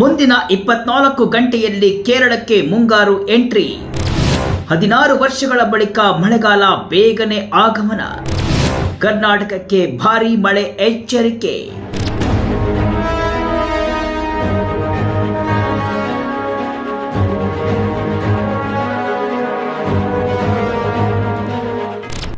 ಮುಂದಿನ ಇಪ್ಪತ್ನಾಲ್ಕು ಗಂಟೆಯಲ್ಲಿ ಕೇರಳಕ್ಕೆ ಮುಂಗಾರು ಎಂಟ್ರಿ. ಹದಿನಾರು ವರ್ಷಗಳ ಬಳಿಕ ಮಳೆಗಾಲ ಬೇಗನೆ ಆಗಮನ. ಕರ್ನಾಟಕಕ್ಕೆ ಭಾರೀ ಮಳೆ ಎಚ್ಚರಿಕೆ.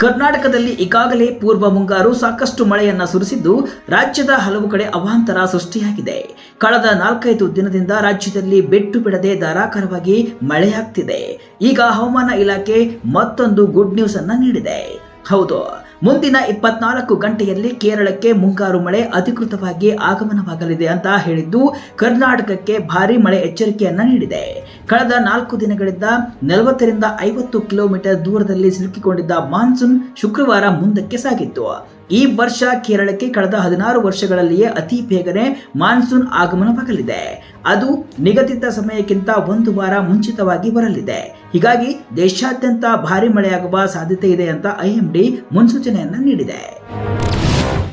ಕರ್ನಾಟಕದಲ್ಲಿ ಈಗಾಗಲೇ ಪೂರ್ವ ಮುಂಗಾರು ಸಾಕಷ್ಟು ಮಳೆಯನ್ನ ಸುರಿಸಿದ್ದು ರಾಜ್ಯದ ಹಲವು ಕಡೆ ಅವಾಂತರ ಸೃಷ್ಟಿಯಾಗಿದೆ. ಕಳೆದ ನಾಲ್ಕೈದು ದಿನದಿಂದ ರಾಜ್ಯದಲ್ಲಿ ಬೆಟ್ಟು ಬಿಡದೆ ಧಾರಾಕಾರವಾಗಿ ಮಳೆಯಾಗ್ತಿದೆ. ಈಗ ಹವಾಮಾನ ಇಲಾಖೆ ಮತ್ತೊಂದು ಗುಡ್ ನ್ಯೂಸ್ ಅನ್ನ ನೀಡಿದೆ. ಹೌದು. ಮುಂದಿನ ಇಪ್ಪತ್ನಾಲ್ಕು ಗಂಟೆಯಲ್ಲಿ ಕೇರಳಕ್ಕೆ ಮುಂಗಾರು ಮಳೆ ಅಧಿಕೃತವಾಗಿ ಆಗಮನವಾಗಲಿದೆ ಅಂತ ಹೇಳಿದ್ದು, ಕರ್ನಾಟಕಕ್ಕೆ ಭಾರೀ ಮಳೆ ಎಚ್ಚರಿಕೆಯನ್ನ ನೀಡಿದೆ. ಕಳೆದ ನಾಲ್ಕು ದಿನಗಳಿಂದ ನಲವತ್ತರಿಂದ ಐವತ್ತು ಕಿಲೋಮೀಟರ್ ದೂರದಲ್ಲಿ ಸಿಲುಕಿಕೊಂಡಿದ್ದ ಮಾನ್ಸೂನ್ ಶುಕ್ರವಾರ ಮುಂದಕ್ಕೆ ಸಾಗಿತ್ತು. ಈ ವರ್ಷ ಕೇರಳಕ್ಕೆ ಕಳೆದ ಹದಿನಾರು ವರ್ಷಗಳಲ್ಲಿಯೇ ಅತಿ ಬೇಗನೆ ಮಾನ್ಸೂನ್ ಆಗಮನವಾಗಲಿದೆ ಅದು ನಿಗದಿತ ಸಮಯಕ್ಕಿಂತ ಒಂದು ವಾರ ಮುಂಚಿತವಾಗಿ ಬರಲಿದೆ. ಹೀಗಾಗಿ ದೇಶಾದ್ಯಂತ ಭಾರಿ ಮಳೆಯಾಗುವ ಸಾಧ್ಯತೆ ಇದೆ ಅಂತ ಐಎಂಡಿ ಮುನ್ಸೂಚನೆಯನ್ನ ನೀಡಿದೆ.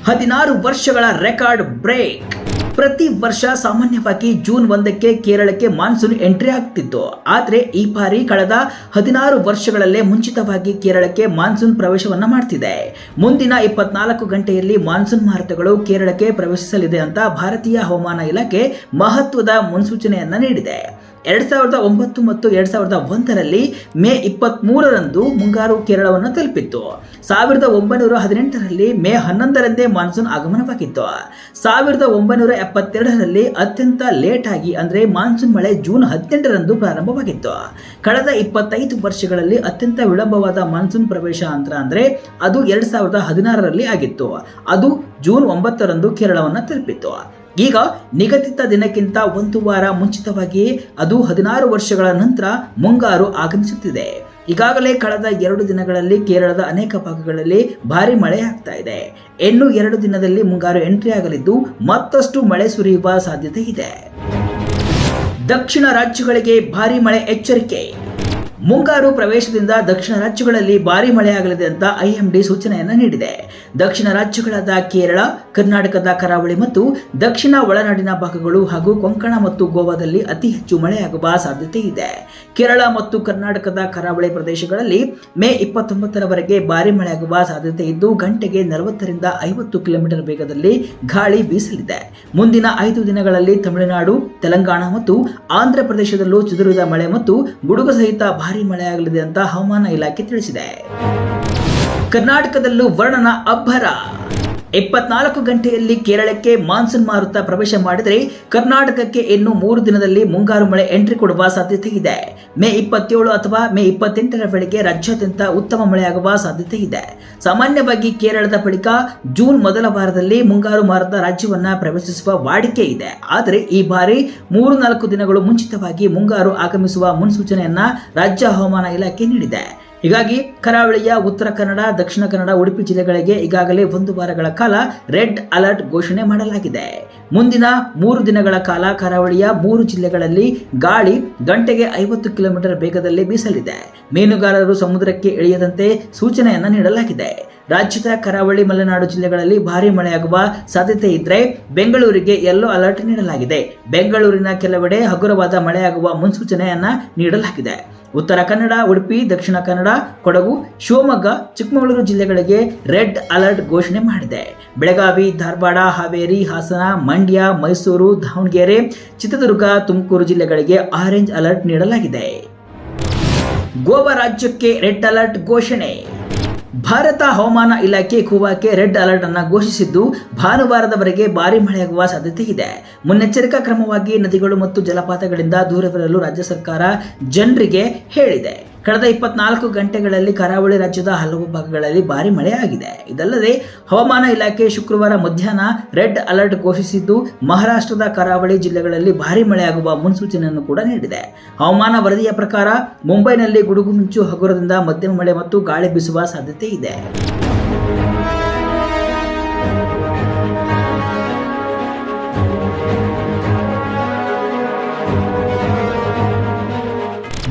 ಹದಿನಾರು ವರ್ಷಗಳ ರೆಕಾರ್ಡ್ ಬ್ರೇಕ್. ಪ್ರತಿ ವರ್ಷ ಸಾಮಾನ್ಯವಾಗಿ ಜೂನ್ ಒಂದಕ್ಕೆ ಕೇರಳಕ್ಕೆ ಮಾನ್ಸೂನ್ ಎಂಟ್ರಿ ಆಗ್ತಿತ್ತು. ಆದರೆ ಈ ಬಾರಿ ಕಳೆದ ಹದಿನಾರು ವರ್ಷಗಳಲ್ಲೇ ಮುಂಚಿತವಾಗಿ ಕೇರಳಕ್ಕೆ ಮಾನ್ಸೂನ್ ಪ್ರವೇಶವನ್ನು ಮಾಡ್ತಿದೆ. ಮುಂದಿನ ಇಪ್ಪತ್ನಾಲ್ಕು ಗಂಟೆಯಲ್ಲಿ ಮಾನ್ಸೂನ್ ಮಾರುತಗಳು ಕೇರಳಕ್ಕೆ ಪ್ರವೇಶಿಸಲಿದೆ ಅಂತ ಭಾರತೀಯ ಹವಾಮಾನ ಇಲಾಖೆ ಮಹತ್ವದ ಮುನ್ಸೂಚನೆಯನ್ನ ನೀಡಿದೆ. ಎರಡ್ ಸಾವಿರದ ಒಂಬತ್ತು ಮತ್ತು ಎರಡ್ ಸಾವಿರದ ಒಂದರಲ್ಲಿ ಮೇ ಇಪ್ಪತ್ತ್ ಮೂರರಂದು ಮುಂಗಾರು ಕೇರಳವನ್ನು ತಲುಪಿತ್ತು. ಸಾವಿರದ ಒಂಬೈನೂರ ಹದಿನೆಂಟರಲ್ಲಿ ಮೇ ಹನ್ನೊಂದರಂದೇ ಮಾನ್ಸೂನ್ ಆಗಮನವಾಗಿತ್ತು. ಸಾವಿರದ ಒಂಬೈನೂರ ಎಪ್ಪತ್ತೆರಡರಲ್ಲಿ ಅತ್ಯಂತ ಲೇಟ್ ಆಗಿ ಅಂದರೆ ಮಾನ್ಸೂನ್ ಮಳೆ ಜೂನ್ ಹದಿನೆಂಟರಂದು ಪ್ರಾರಂಭವಾಗಿತ್ತು. ಕಳೆದ ಇಪ್ಪತ್ತೈದು ವರ್ಷಗಳಲ್ಲಿ ಅತ್ಯಂತ ವಿಳಂಬವಾದ ಮಾನ್ಸೂನ್ ಪ್ರವೇಶ ಅಂತ ಅಂದರೆ ಅದು ಎರಡ್ ಸಾವಿರದ ಹದಿನಾರರಲ್ಲಿ ಆಗಿತ್ತು. ಅದು ಜೂನ್ ಒಂಬತ್ತರಂದು ಕೇರಳವನ್ನು ತಲುಪಿತ್ತು. ಈಗ ನಿಗದಿತ ದಿನಕ್ಕಿಂತ ಒಂದು ವಾರ ಮುಂಚಿತವಾಗಿ ಅದು ಹದಿನಾರು ವರ್ಷಗಳ ನಂತರ ಮುಂಗಾರು ಆಗಮಿಸುತ್ತಿದೆ. ಈಗಾಗಲೇ ಕಳೆದ ಎರಡು ದಿನಗಳಲ್ಲಿ ಕೇರಳದ ಅನೇಕ ಭಾಗಗಳಲ್ಲಿ ಭಾರಿ ಮಳೆ ಆಗ್ತಾ ಇದೆ. ಇನ್ನು ಎರಡು ದಿನದಲ್ಲಿ ಮುಂಗಾರು ಎಂಟ್ರಿ ಆಗಲಿದ್ದು ಮತ್ತಷ್ಟು ಮಳೆ ಸುರಿಯುವ ಸಾಧ್ಯತೆ ಇದೆ. ದಕ್ಷಿಣ ರಾಜ್ಯಗಳಿಗೆ ಭಾರಿ ಮಳೆ ಎಚ್ಚರಿಕೆ. ಮುಂಗಾರು ಪ್ರವೇಶದಿಂದ ದಕ್ಷಿಣ ರಾಜ್ಯಗಳಲ್ಲಿ ಭಾರಿ ಮಳೆಯಾಗಲಿದೆ ಅಂತ ಐಎಂಡಿ ಸೂಚನೆಯನ್ನು ನೀಡಿದೆ. ದಕ್ಷಿಣ ರಾಜ್ಯಗಳಾದ ಕೇರಳ, ಕರ್ನಾಟಕದ ಕರಾವಳಿ ಮತ್ತು ದಕ್ಷಿಣ ಒಳನಾಡಿನ ಭಾಗಗಳು ಹಾಗೂ ಕೊಂಕಣ ಮತ್ತು ಗೋವಾದಲ್ಲಿ ಅತಿ ಹೆಚ್ಚು ಮಳೆಯಾಗುವ ಸಾಧ್ಯತೆ ಇದೆ. ಕೇರಳ ಮತ್ತು ಕರ್ನಾಟಕದ ಕರಾವಳಿ ಪ್ರದೇಶಗಳಲ್ಲಿ ಮೇ ಇಪ್ಪತ್ತೊಂಬತ್ತರವರೆಗೆ ಭಾರಿ ಮಳೆಯಾಗುವ ಸಾಧ್ಯತೆ ಇದ್ದು, ಗಂಟೆಗೆ ನಲವತ್ತರಿಂದ ಐವತ್ತು ಕಿಲೋಮೀಟರ್ ವೇಗದಲ್ಲಿ ಗಾಳಿ ಬೀಸಲಿದೆ. ಮುಂದಿನ ಐದು ದಿನಗಳಲ್ಲಿ ತಮಿಳುನಾಡು, ತೆಲಂಗಾಣ ಮತ್ತು ಆಂಧ್ರ ಪ್ರದೇಶದಲ್ಲೂ ಚದುರಿದ ಮಳೆ ಮತ್ತು ಗುಡುಗು ಸಹಿತ ಭಾರಿ ಮಳೆಯಾಗಲಿದೆ ಅಂತ ಹವಾಮಾನ ಇಲಾಖೆ ತಿಳಿಸಿದೆ. ಕರ್ನಾಟಕದಲ್ಲೂ ವರ್ಣನ ಅಬ್ಬರ. ಇಪ್ಪತ್ನಾಲ್ಕು ಗಂಟೆಯಲ್ಲಿ ಕೇರಳಕ್ಕೆ ಮಾನ್ಸೂನ್ ಮಾರುತ ಪ್ರವೇಶ ಮಾಡಿದರೆ ಕರ್ನಾಟಕಕ್ಕೆ ಇನ್ನು ಮೂರು ದಿನದಲ್ಲಿ ಮುಂಗಾರು ಮಳೆ ಎಂಟ್ರಿ ಕೊಡುವ ಸಾಧ್ಯತೆ ಇದೆ. ಮೇ ಇಪ್ಪತ್ತೇಳು ಅಥವಾ ಮೇ ಇಪ್ಪತ್ತೆಂಟರ ವೇಳೆಗೆ ರಾಜ್ಯಾದ್ಯಂತ ಉತ್ತಮ ಮಳೆಯಾಗುವ ಸಾಧ್ಯತೆ ಇದೆ. ಸಾಮಾನ್ಯವಾಗಿ ಕೇರಳದ ಬಳಿಕ ಜೂನ್ ಮೊದಲ ವಾರದಲ್ಲಿ ಮುಂಗಾರು ಮಾರುತ ರಾಜ್ಯವನ್ನ ಪ್ರವೇಶಿಸುವ ವಾಡಿಕೆ ಇದೆ. ಆದರೆ ಈ ಬಾರಿ ಮೂರು ನಾಲ್ಕು ದಿನಗಳು ಮುಂಚಿತವಾಗಿ ಮುಂಗಾರು ಆಗಮಿಸುವ ಮುನ್ಸೂಚನೆಯನ್ನ ರಾಜ್ಯ ಹವಾಮಾನ ಇಲಾಖೆ ನೀಡಿದೆ. ಹೀಗಾಗಿ ಕರಾವಳಿಯ ಉತ್ತರ ಕನ್ನಡ, ದಕ್ಷಿಣ ಕನ್ನಡ, ಉಡುಪಿ ಜಿಲ್ಲೆಗಳಿಗೆ ಈಗಾಗಲೇ ಒಂದು ವಾರಗಳ ಕಾಲ ರೆಡ್ ಅಲರ್ಟ್ ಘೋಷಣೆ ಮಾಡಲಾಗಿದೆ. ಮುಂದಿನ ಮೂರು ದಿನಗಳ ಕಾಲ ಕರಾವಳಿಯ ಮೂರು ಜಿಲ್ಲೆಗಳಲ್ಲಿ ಗಾಳಿ ಗಂಟೆಗೆ ಐವತ್ತು ಕಿಲೋಮೀಟರ್ ವೇಗದಲ್ಲಿ ಬೀಸಲಿದೆ. ಮೀನುಗಾರರು ಸಮುದ್ರಕ್ಕೆ ಇಳಿಯದಂತೆ ಸೂಚನೆಯನ್ನು ನೀಡಲಾಗಿದೆ. ರಾಜ್ಯದ ಕರಾವಳಿ ಮಲೆನಾಡು ಜಿಲ್ಲೆಗಳಲ್ಲಿ ಭಾರೀ ಮಳೆಯಾಗುವ ಸಾಧ್ಯತೆ ಇದ್ರೆ ಬೆಂಗಳೂರಿಗೆ ಯೆಲ್ಲೋ ಅಲರ್ಟ್ ನೀಡಲಾಗಿದೆ. ಬೆಂಗಳೂರಿನ ಕೆಲವೆಡೆ ಹಗುರವಾದ ಮಳೆಯಾಗುವ ಮುನ್ಸೂಚನೆಯನ್ನ ನೀಡಲಾಗಿದೆ. ಉತ್ತರ ಕನ್ನಡ, ಉಡುಪಿ, ದಕ್ಷಿಣ ಕನ್ನಡ, ಕೊಡಗು, ಶಿವಮೊಗ್ಗ, ಚಿಕ್ಕಮಗಳೂರು ಜಿಲ್ಲೆಗಳಿಗೆ ರೆಡ್ ಅಲರ್ಟ್ ಘೋಷಣೆ ಮಾಡಿದೆ. ಬೆಳಗಾವಿ, ಧಾರವಾಡ, ಹಾವೇರಿ, ಹಾಸನ, ಮಂಡ್ಯ, ಮೈಸೂರು, ದಾವಣಗೆರೆ, ಚಿತ್ರದುರ್ಗ, ತುಮಕೂರು ಜಿಲ್ಲೆಗಳಿಗೆ ಆರೆಂಜ್ ಅಲರ್ಟ್ ನೀಡಲಾಗಿದೆ. ಗೋವಾ ರಾಜ್ಯಕ್ಕೆ ರೆಡ್ ಅಲರ್ಟ್ ಘೋಷಣೆ. ಭಾರತ ಹವಾಮಾನ ಇಲಾಖೆ ಕೂವಾಕ್ಕೆ ರೆಡ್ ಅಲರ್ಟ್ ಅನ್ನು ಘೋಷಿಸಿದ್ದು, ಭಾನುವಾರದವರೆಗೆ ಭಾರಿ ಮಳೆಯಾಗುವ ಸಾಧ್ಯತೆ ಇದೆ ಮುನ್ನೆಚ್ಚರಿಕಾ ಕ್ರಮವಾಗಿ ನದಿಗಳು ಮತ್ತು ಜಲಪಾತಗಳಿಂದ ದೂರವಿರಲು ರಾಜ್ಯ ಸರ್ಕಾರ ಜನರಿಗೆ ಹೇಳಿದೆ. ಕಳೆದ ಇಪ್ಪತ್ನಾಲ್ಕು ಗಂಟೆಗಳಲ್ಲಿ ಕರಾವಳಿ ರಾಜ್ಯದ ಹಲವು ಭಾಗಗಳಲ್ಲಿ ಭಾರಿ ಮಳೆಯಾಗಿದೆ. ಇದಲ್ಲದೆ, ಹವಾಮಾನ ಇಲಾಖೆ ಶುಕ್ರವಾರ ಮಧ್ಯಾಹ್ನ ರೆಡ್ ಅಲರ್ಟ್ ಘೋಷಿಸಿದ್ದು, ಮಹಾರಾಷ್ಟ್ರದ ಕರಾವಳಿ ಜಿಲ್ಲೆಗಳಲ್ಲಿ ಭಾರಿ ಮಳೆಯಾಗುವ ಮುನ್ಸೂಚನೆಯನ್ನು ಕೂಡ ನೀಡಿದೆ. ಹವಾಮಾನ ವರದಿಯ ಪ್ರಕಾರ, ಮುಂಬೈನಲ್ಲಿ ಗುಡುಗು ಮಿಂಚು ಹಗುರದಿಂದ ಮಧ್ಯಮ ಮಳೆ ಮತ್ತು ಗಾಳಿ ಬೀಸುವ ಸಾಧ್ಯತೆ ಇದೆ.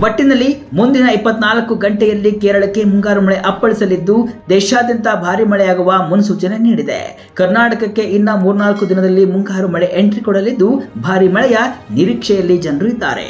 ಒಟ್ಟಿನಲ್ಲಿ ಮುಂದಿನ ಇಪ್ಪತ್ನಾಲ್ಕು ಗಂಟೆಯಲ್ಲಿ ಕೇರಳಕ್ಕೆ ಮುಂಗಾರು ಮಳೆ ಅಪ್ಪಳಿಸಲಿದ್ದು, ದೇಶಾದ್ಯಂತ ಭಾರಿ ಮಳೆಯಾಗುವ ಮುನ್ಸೂಚನೆ ನೀಡಿದೆ. ಕರ್ನಾಟಕಕ್ಕೆ ಇನ್ನ ಮೂರ್ನಾಲ್ಕು ದಿನದಲ್ಲಿ ಮುಂಗಾರು ಮಳೆ ಎಂಟ್ರಿ ಕೊಡಲಿದ್ದು, ಭಾರಿ ಮಳೆಯ ನಿರೀಕ್ಷೆಯಲ್ಲಿ ಜನರು ಇದ್ದಾರೆ.